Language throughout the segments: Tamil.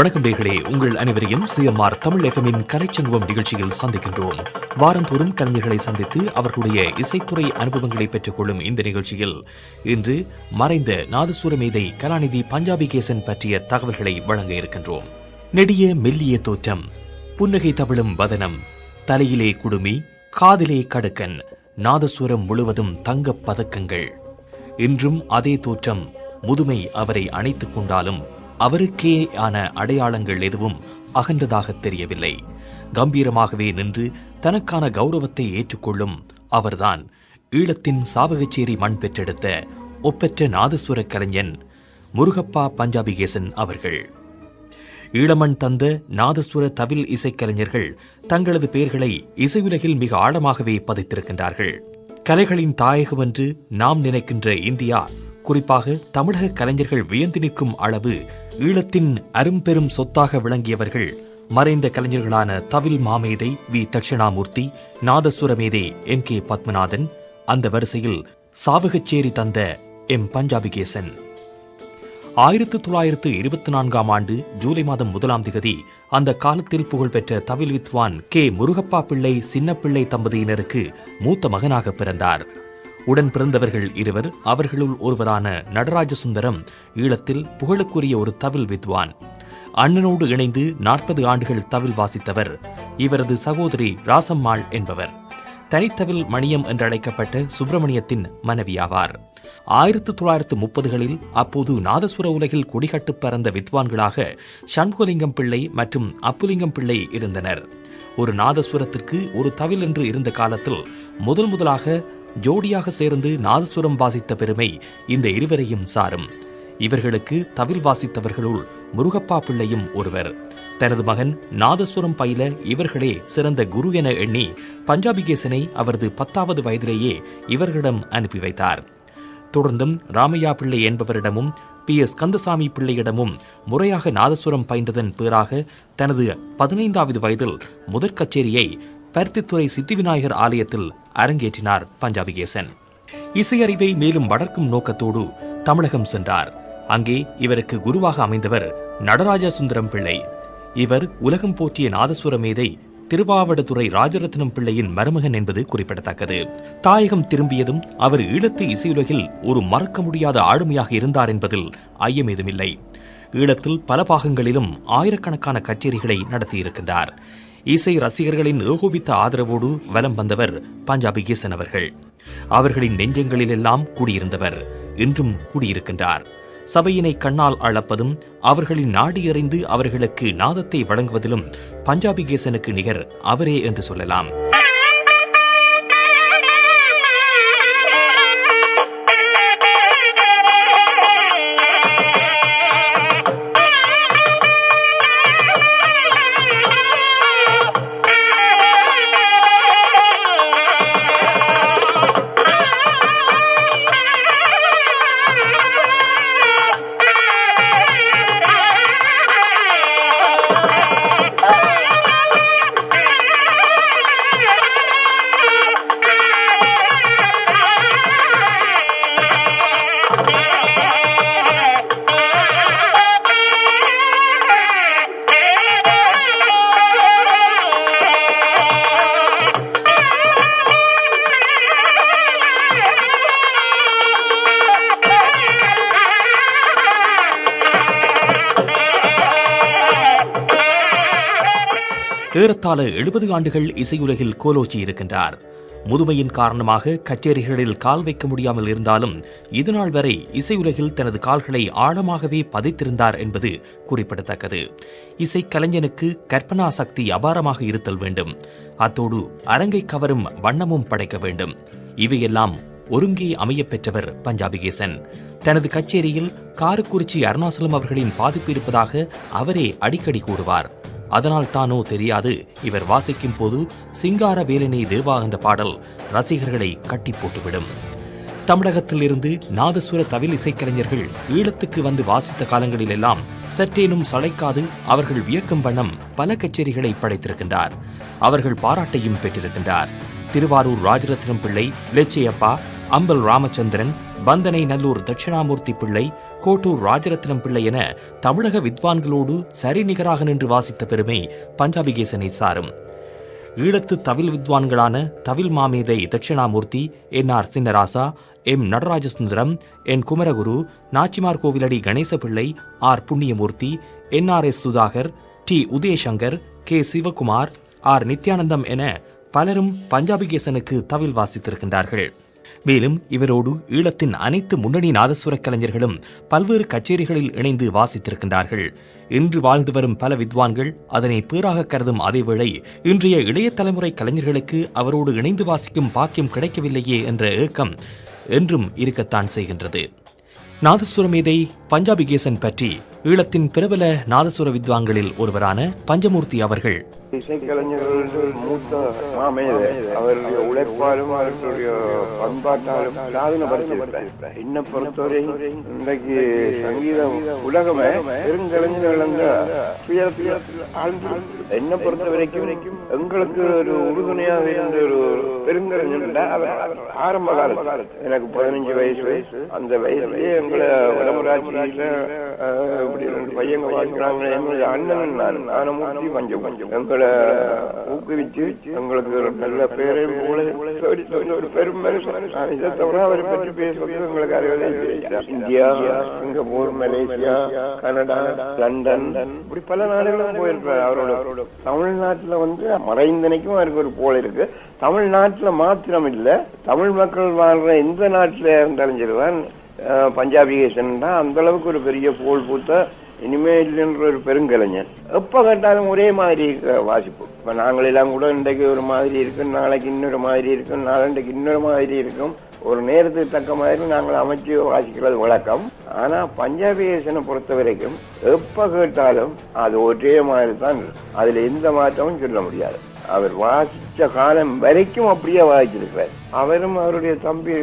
வணக்கம் நேர்களே. உங்கள் அனைவரையும் சிஎம்ஆர் தமிழ் எஃப்எம்மின் கலைச்சங்குவம் நிகழ்ச்சியில் சந்திக்கின்றோம். வாரந்தோறும் கலைஞர்களை சந்தித்து அவர்களுடைய இசைத்துறை அனுபவங்களை பெற்றுக்கொள்ளும் இந்த நிகழ்ச்சியில் இன்று மறைந்த நாதசுர மேதை கலாநிதி பஞ்சாபி கேசன் பற்றிய தகவல்களை வழங்க இருக்கின்றோம். நெடிய மெல்லிய தோற்றம் புன்னகை தவிழும் வதனம் தலையிலே குடுமி காதிலே கடுக்கன் நாதசுரம் முழுவதும் தங்கப் பதக்கங்கள். இன்றும் அதே தோற்றம் முதுமை அவரை அணைத்துக் கொண்டாலும் அவருக்கே ஆன அடையாளங்கள் எதுவும் அகன்றதாக தெரியவில்லை. கம்பீரமாகவே நின்று தனக்கான கௌரவத்தை ஏற்றுக்கொள்ளும் அவர்தான் ஈழத்தின் சாவகச்சேரி மண் பெற்றெடுத்த ஒப்பற்ற நாதஸ்வர கலைஞன் முருகப்பா பஞ்சாபிகேசன் அவர்கள். ஈழமண் தந்த நாதஸ்வர தவில் இசைக்கலைஞர்கள் தங்களது பெயர்களை இசையுலகில் மிக ஆழமாகவே பதித்திருக்கின்றார்கள். கலைகளின் தாயகம் என்று நாம் நினைக்கின்ற இந்தியா குறிப்பாக தமிழக கலைஞர்கள் வியந்து நிற்கும் அளவு ஈழத்தின் அரும்பெரும் சொத்தாக விளங்கியவர்கள் மறைந்த கலைஞர்களான தவில் மாமேதை வி. தட்சிணாமூர்த்தி நாதசுரமேதை எம். கே. பத்மநாதன் அந்த வரிசையில் சாவகச்சேரி தந்த எம். பஞ்சாபிகேசன். ஆயிரத்து தொள்ளாயிரத்து இருபத்தி நான்காம் ஆண்டு ஜூலை மாதம் முதலாம் திகதி அந்த காலத்தில் புகழ்பெற்ற தவில் வித்வான் கே. முருகப்பா பிள்ளை சின்னப்பிள்ளை தம்பதியினருக்கு மூத்த மகனாக பிறந்தார். உடன் பிறந்தவர்கள் இருவர் அவர்களுள் ஒருவரான நடராஜ சுந்தரம் ஈழத்தில் புகழுக்குரிய ஒரு தவில் வித்வான். அண்ணனோடு இணைந்து நாற்பது ஆண்டுகள் தவில் வாசித்தவர் இவரது சகோதரி ராசம்மாள் என்பவர். தனித்தவில் மணியம் என்றழைக்கப்பட்ட சுப்பிரமணியத்தின் மனைவியாவார். ஆயிரத்து தொள்ளாயிரத்து முப்பதுகளில் அப்போது நாதசுர உலகில் கொடிகட்டு பறந்த வித்வான்களாக சண்முகலிங்கம் பிள்ளை மற்றும் அப்புலிங்கம் பிள்ளை இருந்தனர். ஒரு நாதசுரத்திற்கு ஒரு தவில் என்று இருந்த காலத்தில் முதல் முதலாக ஜோடியாக சேர்ந்து நாதசுரம் வாசித்த பெருமை இந்த இருவரையும் சாரும். இவர்களுக்கு தவில் வாசித்தவர்களுள் முருகப்பா பிள்ளையும் ஒருவர். தனது மகன் நாதசுரம் பயில இவர்களே சிறந்த குரு என எண்ணி பஞ்சாபிகேசனை அவரது பத்தாவது வயதிலேயே இவர்களிடம் அனுப்பி வைத்தார். தொடர்ந்தும் ராமையா பிள்ளை என்பவரிடமும் பி. எஸ். கந்தசாமி பிள்ளையிடமும் முறையாக நாதசுரம் பயின்றதன் பேராக தனது பதினைந்தாவது வயதில் முதற் கச்சேரியை பருத்தித்துறை சித்திவிநாயகர் ஆலயத்தில் அரங்கேற்றினார் பஞ்சாபிகேசன். இசையறிவை மேலும் வளர்க்கும் நோக்கத்தோடு தமிழகம் சென்றார். அங்கே இவருக்கு குருவாக அமைந்தவர் நடராஜ சுந்தரம் பிள்ளை. இவர் உலகம் போற்றிய நாதசுர மேதை திருவாவடுதுறை ராஜரத்னம் பிள்ளையின் மருமகன் என்பது குறிப்பிடத்தக்கது. தாயகம் திரும்பியதும் அவர் ஈழத்து இசையுலகில் ஒரு மறக்க முடியாத ஆளுமையாக இருந்தார் என்பதில் ஐயமேதுமில்லை. ஈழத்தில் பல பாகங்களிலும் ஆயிரக்கணக்கான கச்சேரிகளை நடத்தியிருக்கின்றார். இசை ரசிகர்களின் ஏகோபித்த ஆதரவோடு வலம் வந்தவர் பஞ்சாபி கீசன் அவர்கள். அவர்களின் நெஞ்சங்களிலெல்லாம் கூடியிருந்தவர் இன்றும் கூடியிருக்கின்றார். சபையினை கண்ணால் அளப்பதும் அவர்களின் நாடியறிந்து அவர்களுக்கு நாதத்தை வழங்குவதிலும் பஞ்சாபி கேசனுக்கு நிகர் அவரே என்று சொல்லலாம். ஏறத்தாழ எழுபது ஆண்டுகள் இசையுலகில் கோலோச்சி இருக்கின்றார். முதுமையின் காரணமாக கச்சேரிகளில் கால் வைக்க முடியாமல் இருந்தாலும் இதுநாள் வரை இசையுலகில் தனது கால்களை ஆழமாகவே பதித்திருந்தார் என்பது குறிப்பிடத்தக்கது. இசை கலைஞனுக்கு கற்பனா சக்தி அபாரமாக இருத்தல் வேண்டும். அத்தோடு அரங்கை கவரும் வண்ணமும் படைக்க வேண்டும். இவையெல்லாம் ஒருங்கே அமைய பெற்றவர் பஞ்சாபிகேசன். தனது கச்சேரியில் காரக்குறிச்சி அருணாசலம் அவர்களின் பாதிப்பு இருப்பதாக அவரே அடிக்கடி கூறுவார். அதனால் தானோ தெரியாது. இவர் வாசிக்கும் போது சிங்கார வேலினை தேவா என்ற பாடல் ரசிகர்களை கட்டி போட்டுவிடும். தமிழகத்திலிருந்து நாதசுர தவில் இசைக்கலைஞர்கள் ஈழத்துக்கு வந்து வாசித்த காலங்களிலெல்லாம் சற்றேனும் சளைக்காது அவர்கள் வியக்கும் வண்ணம் பல கச்சேரிகளை படைத்திருக்கின்றார். அவர்கள் பாராட்டையும் பெற்றிருக்கின்றார். திருவாரூர் ராஜரத்னம் பிள்ளை லெச்சையப்பா அம்பல் ராமச்சந்திரன் பந்தனை நல்லூர் தட்சிணாமூர்த்தி பிள்ளை கோட்டூர் ராஜரத்னம் பிள்ளை என தமிழக வித்வான்களோடு சரிநிகராக நின்று வாசித்த பெருமை பஞ்சாபிகேசனை சாரும். ஈழத்து தவில் வித்வான்களான தவில் மாமேதை Dakshinamoorthy N R Chinnarasa M Natarajasundaram N Kumaraguru Nachchimar Kovilady Ganeshapillai R Punniyamoorthy N R S Sudhakar T Udayasankar K Sivakumar R Nithyanandam என பலரும் பஞ்சாபிகேசனுக்கு தவில் வாசித்திருக்கின்றார்கள். மேலும் இவரோடு ஈழத்தின் அனைத்து முன்னணி நாதஸ்வர கலைஞர்களும் பல்வேறு கச்சேரிகளில் இணைந்து வாசித்திருக்கின்றார்கள். இன்று வாழ்ந்து வரும் பல வித்வான்கள் அதனை பேராக கருதும் அதேவேளை இன்றைய இளைய தலைமுறை கலைஞர்களுக்கு அவரோடு இணைந்து வாசிக்கும் பாக்கியம் கிடைக்கவில்லையே என்ற ஏக்கம் என்றும் இருக்கத்தான் செய்கின்றது. நாதஸ்வர மேதை பஞ்சாபிகேசன் பற்றி ஈழத்தின் பிரபல நாதஸ்வர வித்வான்களில் ஒருவரான பஞ்சமூர்த்தி அவர்கள். இசைக்கலைஞர்கள் மூத்த மாமேதை அவருடைய உழைப்பாலும் அவர்களுடைய பண்பாட்டாலும் சாதனைப்படுத்தியிருக்கிறார் என்னை பொறுத்தவரை இன்றைக்கு சங்கீதம் உலகமே பெருங்கலைஞர்கள் அந்த துயரத்தில் பொறுத்த வரைக்கும் எங்களுக்கு ஒரு உறுதுணையாக இருந்த ஒரு பெருங்கலைஞர் அவர் ஆரம்ப காலத்து எனக்கு பதினஞ்சு வயசு. வயசு அந்த வயசுலேயே எங்களை வடமராட்சியில இப்படி பையங்க வாங்கிக்கிறாங்க எங்களுடைய அண்ணன் நான் நானமூர்த்தி பஞ்சம் பஞ்சம் எங்களை ஊக்குவிச்சு எங்களுக்கு ஒரு நல்ல பேரை போல ஒரு பெரும் இதை தவிர அவரை பற்றி பேசுவது எங்களுக்கு அறிவதே India Singapore Malaysia Canada London இப்படி பல நாடுகளும் போயிருப்பார் அவரோட தமிழ்நாட்டுல வந்து மறைந்தனைக்கும் அவருக்கு ஒரு போல இருக்கு. தமிழ்நாட்டுல மாத்திரம் இல்ல தமிழ் மக்கள் வாழ்ற எந்த நாட்டுல இருந்தாலும் சரிதான். அஹ், பஞ்சாபிகேசன் அந்த அளவுக்கு ஒரு பெரிய புகழ் பூத்த இனிமே இல்லைன்ற ஒரு பெருங்கலைஞர் எப்ப கேட்டாலும் ஒரே மாதிரி இருக்க வாசிப்பு. இப்ப நாங்களெல்லாம் கூட இன்றைக்கு ஒரு மாதிரி இருக்கும் நாளைக்கு இன்னொரு மாதிரி இருக்கும் நாளண்டைக்கு இன்னொரு மாதிரி இருக்கும். ஒரு நேரத்துக்கு தக்க மாதிரி நாங்கள் அமைச்சு வாசிக்கிறது வழக்கம். ஆனா பஞ்சாபிகேசனை பொறுத்த வரைக்கும் எப்ப கேட்டாலும் அது ஒரே மாதிரி தான் அதில் அதுல எந்த மாற்றமும் சொல்ல முடியாது. அவர் வாசிச்ச காலம் வரைக்கும் அப்படியே வாசிச்சிருக்கிறார். அவரும் அவருடைய தம்பி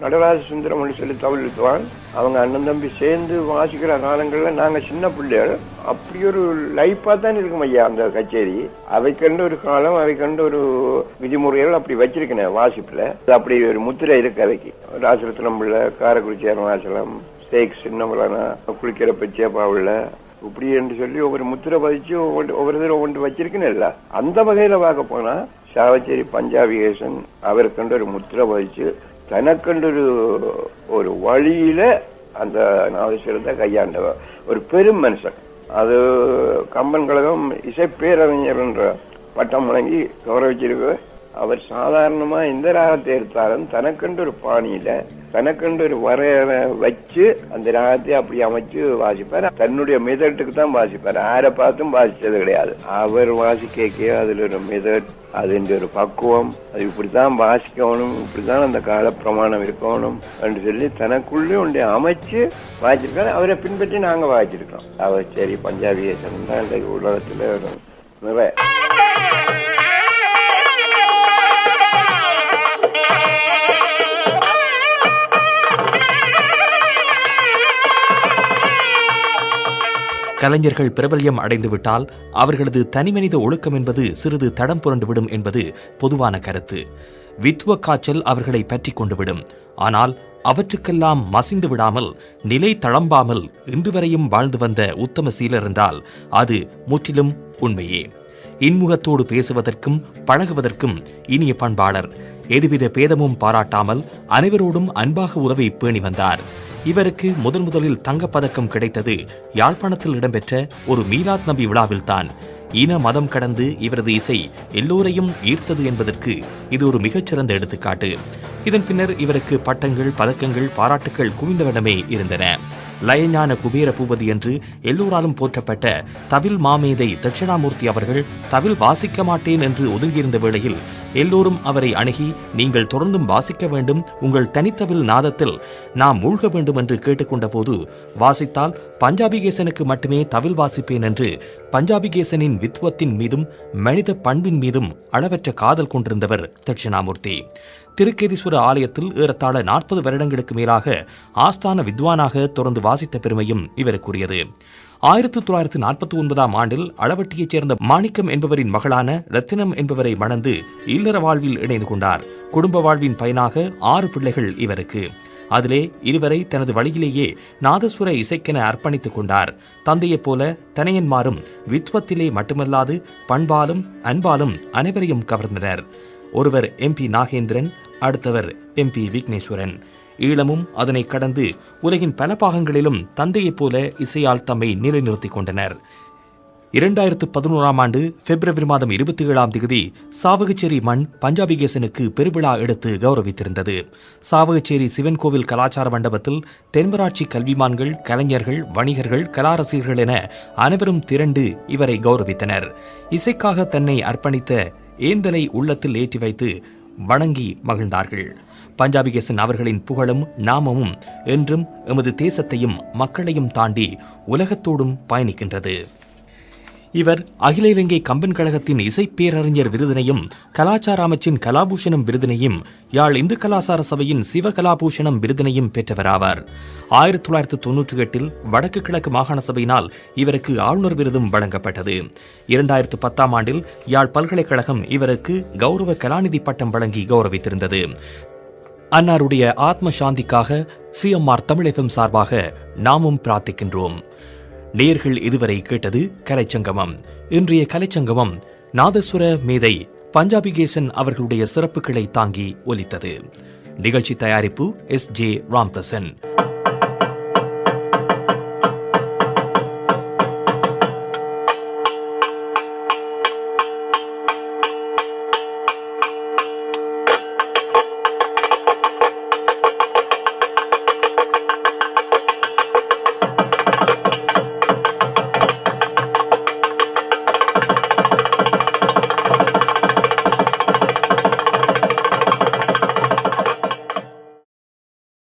நடராஜ சுந்தரம் சொல்லி தவிழ்த்துவான் அவங்க அண்ணன் தம்பி சேர்ந்து வாசிக்கிற காலங்கள்ல நாங்க சின்ன பிள்ளைகள். அப்படி ஒரு லைஃபாக தான் இருக்கும் ஐயா அந்த கச்சேரி. அவை கண்ட ஒரு காலம் அவை கண்டு ஒரு விதிமுறைகள் அப்படி வச்சிருக்கேன் வாசிப்புல. அப்படி ஒரு முத்திரை இருக்கு அவைக்கு. ராசரத்னம் பிள்ளை காரக்குறிச்சி அருணாச்சலம் ஸ்டேக் சின்னமலானா குளிக்கிற பச்சையப்பாவுள்ள இப்படி என்று சொல்லி ஒவ்வொரு முத்திரை பதிச்சு ஒவ்வொரு ஒவ்வொரு தடவை ஒன்று வச்சிருக்கேன்னு அந்த வகையில பார்க்க போனா சாவச்சேரி பஞ்சாபிகேசன் அவருக்கண்டு ஒரு முத்திரை பதிச்சு தனக்கண்டு ஒரு ஒரு வழியில அந்த நாதஸ்வரத்தை கையாண்டவர் ஒரு பெரும் மனுஷன். அது கம்பன் கழகம் இசைப்பேரறிஞர் என்ற பட்டம் வழங்கி கௌரவிச்சிருக்கு அவர் சாதாரணமா எந்த ராகத்தை எடுத்தாலும் தனக்கென்று ஒரு பாணியில தனக்கென்று ஒரு வரையறை வச்சு அந்த ராகத்தை அப்படி அமைச்சு வாசிப்பார். தன்னுடைய மிதட்டுக்கு தான் வாசிப்பார். யாரை பார்த்தும் வாசித்தது கிடையாது. அவர் வாசிக்க அதுல ஒரு மிதட் அதுன்ற ஒரு பக்குவம் அது இப்படித்தான் வாசிக்கணும் இப்படிதான் அந்த கால பிரமாணம் இருக்கணும் என்று சொல்லி தனக்குள்ளே ஒன்றை அமைச்சு வாசிச்சிருக்காரு அவரை பின்பற்றி நாங்க வாசிச்சிருக்கோம். அவர் சரி பஞ்சாபி தான் இந்த உலகத்துல நிறைய. கலைஞர்கள் பிரபல்யம் அடைந்துவிட்டால் அவர்களது தனிமனித ஒழுக்கம் என்பது சிறிது தடம் புரண்டுவிடும் என்பது பொதுவான கருத்து. வித்துவ காய்ச்சல் அவர்களை பற்றி கொண்டுவிடும். ஆனால் அவற்றுக்கெல்லாம் மசிந்து விடாமல் நிலை தளம்பாமல் இன்று வரையும் வாழ்ந்து வந்த உத்தம சீலர் என்றால் அது முற்றிலும் உண்மையே. இன்முகத்தோடு பேசுவதற்கும் பழகுவதற்கும் இனிய பண்பாளர். எதுவித பேதமும் பாராட்டாமல் அனைவரோடும் அன்பாக உறவை பேணி வந்தார். இவருக்கு முதன் முதலில் தங்கப்பதக்கம் கிடைத்தது யாழ்ப்பாணத்தில் இடம்பெற்ற ஒரு மீலாத் நபி விழாவில்தான். இன மதம் கடந்து இவரது இசை எல்லோரையும் ஈர்த்தது என்பதற்கு இது ஒரு மிகச்சிறந்த எடுத்துக்காட்டு. இதன் பின்னர் இவருக்கு பட்டங்கள் பதக்கங்கள் பாராட்டுக்கள் குவிந்தவிடமே இருந்தன. லயஞான குபேர பூபதி என்று எல்லோராலும் போற்றப்பட்ட தவில் மாமேதை தட்சிணாமூர்த்தி அவர்கள் தவில் வாசிக்க மாட்டேன் என்று ஒதுங்கியிருந்த வேளையில் எல்லோரும் அவரை அணுகி நீங்கள் தொடர்ந்தும் வாசிக்க வேண்டும். உங்கள் தனித்தவில் நாதத்தில் நாம் மூழ்க வேண்டும் என்று கேட்டுக்கொண்ட போது வாசித்தால் பஞ்சாபிகேசனுக்கு மட்டுமே தவில் வாசிப்பேன் என்று பஞ்சாபிகேசனின் வித்வத்தின் மீதும் மனித பண்பின் மீதும் அளவற்ற காதல் கொண்டிருந்தவர் தட்சிணாமூர்த்தி. திருக்கேதீஸ்வர ஆலயத்தில் ஏறத்தாழ நாற்பது வருடங்களுக்கு மேலாக ஆஸ்தான வித்வானாக தொடர்ந்து வாசித்த பெருமையும் இவருக்குரியது. ஆயிரத்தி தொள்ளாயிரத்தி நாற்பத்தி ஒன்பதாம் ஆண்டில் அளவட்டியைச் சேர்ந்த மாணிக்கம் என்பவரின் மகளான ரத்தினம் என்பவரை மணந்து இல்லற வாழ்வில் இணைந்து கொண்டார். குடும்ப வாழ்வின் பயனாக ஆறு பிள்ளைகள் இவருக்கு. அதிலே இருவரை தனது வழியிலேயே நாதஸ்வர இசைக்கென அர்ப்பணித்துக் கொண்டார். தந்தையைப் போல தனையன்மாரும் வித்வத்திலே மட்டுமல்லாது பண்பாலும் அன்பாலும் அனைவரையும் கவர்ந்தனர். ஒருவர் எம்பி நாகேந்திரன் அடுத்தவர் எம்பி விக்னேஸ்வரன். ஈழமும் அதனை கடந்து உலகின் பல பாகங்களிலும் தந்தையைப் போல இசையால் தம்மை நிலைநிறுத்திக் கொண்டனர். இரண்டாயிரத்து பதினோராம் ஆண்டு பிப்ரவரி மாதம் இருபத்தி ஏழாம் தேதி சாவகச்சேரி மண் பஞ்சாபிகேசனுக்கு பெருவிழா எடுத்து கௌரவித்திருந்தது. சாவகச்சேரி சிவன் கோவில் கலாச்சார மண்டபத்தில் தென்மராட்சி கல்விமான்கள் கலைஞர்கள் வணிகர்கள் கலாரசிகர்கள் என அனைவரும் திரண்டு இவரை கௌரவித்தனர். இசைக்காக தன்னை அர்ப்பணித்த ஏந்தலை உள்ளத்தில் ஏற்றி வைத்து வணங்கி மகிழ்ந்தார்கள். பஞ்சாபிகேசன் அவர்களின் புகழும் நாமமும் என்றும் எமது தேசத்தையும் மக்களையும் தாண்டி உலகத்தோடும் பயணிக்கின்றது. இவர் அகில இலங்கை கம்பன் கழகத்தின் இசைப்பேரறிஞர் விருதினையும் கலாச்சார அமைச்சின் கலாபூஷணம் விருதினையும் யாழ் இந்து கலாசார சபையின் சிவ கலாபூஷணம் விருதினையும் பெற்றவராவார். ஆயிரத்தி தொள்ளாயிரத்தி தொன்னூற்றி எட்டில் வடக்கு கிழக்கு மாகாண சபையினால் இவருக்கு ஆளுநர் விருதும் வழங்கப்பட்டது. இரண்டாயிரத்து பத்தாம் ஆண்டில் யாழ் பல்கலைக்கழகம் இவருக்கு கௌரவ கலாநிதி பட்டம் வழங்கி கௌரவித்திருந்தது. அன்னாருடைய ஆத்ம சாந்திக்காக சிஎம்ஆர் தமிழகம் சார்பாக நாமும் பிரார்த்திக்கின்றோம். நேர்கள் இதுவரை கேட்டது கலைச்சங்கமம். இன்றைய கலைச்சங்கமம் நாதஸ்வர மேதை பஞ்சாபிகேசன் அவர்களுடைய சிறப்புகளை தாங்கி ஒலித்தது. நிகழ்ச்சி தயாரிப்பு எஸ் ஜே ராம்பிரசன்.